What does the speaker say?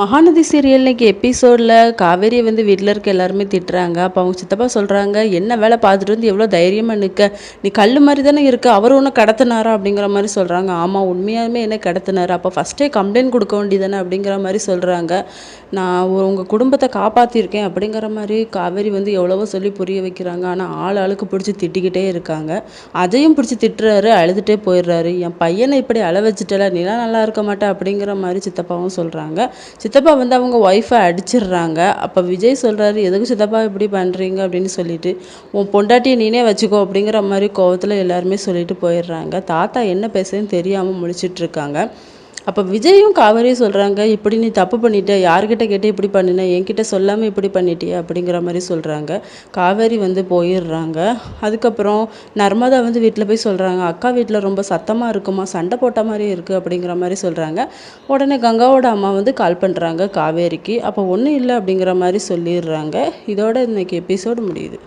Mahanadi serial இன்னைக்கு எபிசோடில் காவேரியை வந்து வீட்டில் இருக்க எல்லாருமே திட்டுறாங்க. அப்போ அவங்க சித்தப்பா சொல்கிறாங்க என்ன வேலை பார்த்துட்டு வந்து எவ்வளோ தைரியமாக நிற்க நீ கல் மாதிரி தானே இருக்க? அவர் ஒன்று கடத்தினாரா? அப்படிங்கிற மாதிரி சொல்கிறாங்க ஆமாம் உண்மையாலுமே என்ன கடத்தினாரு. அப்போ ஃபஸ்ட்டே கம்ப்ளைண்ட் கொடுக்க வேண்டியதானே அப்படிங்கிற மாதிரி சொல்கிறாங்க நான் உங்கள் குடும்பத்தை காப்பாற்றிருக்கேன் அப்படிங்கிற மாதிரி காவேரி வந்து எவ்வளவோ சொல்லி புரிய வைக்கிறாங்க. ஆனால் ஆள் ஆளுக்கு பிடிச்சி திட்டிக்கிட்டே இருக்காங்க. அதையும் பிடிச்சி திட்டுறாரு அழுதுகிட்டே போயிடுறாரு. என் பையனை இப்படி அழ வச்சுட்டல நிலம் நல்லா இருக்க மாட்டேன் அப்படிங்கிற மாதிரி சித்தப்பாவும் சொல்கிறாங்க சித்தப்பா வந்து அவங்க ஒய்ஃபை அடிச்சிடுறாங்க. அப்போ விஜய் சொல்கிறாரு எதுக்கு சித்தப்பா இப்படி பண்ணுறீங்க அப்படின்னு சொல்லிட்டு உன் பொண்டாட்டியை நீனே வச்சுக்கோ அப்படிங்கிற மாதிரி கோவத்தில் எல்லாருமே சொல்லிட்டு போயிடுறாங்க. தாத்தா என்ன பேசுறதுன்னு தெரியாமல் முழிச்சிட்டு இருக்காங்க. அப்போ விஜயும் காவேரியும் சொல்கிறாங்க இப்படி நீ தப்பு பண்ணிட்ட யார்கிட்ட கேட்டு இப்படி பண்ணின என்கிட்ட சொல்லாமல் இப்படி பண்ணிட்டிய? அப்படிங்கிற மாதிரி சொல்கிறாங்க காவேரி வந்து போயிடுறாங்க. அதுக்கப்புறம் நர்மதா வந்து வீட்டில் போய் சொல்கிறாங்க அக்கா வீட்டில் ரொம்ப சத்தமாக இருக்குமா? சண்டை போட்ட மாதிரி இருக்குது அப்படிங்கிற மாதிரி சொல்கிறாங்க உடனே கங்காவோட அம்மா வந்து கால் பண்ணுறாங்க காவேரிக்கு. அப்போ ஒன்றும் இல்லை அப்படிங்கிற மாதிரி சொல்லிடுறாங்க. இதோட இன்னைக்கு எபிசோடு முடியுது.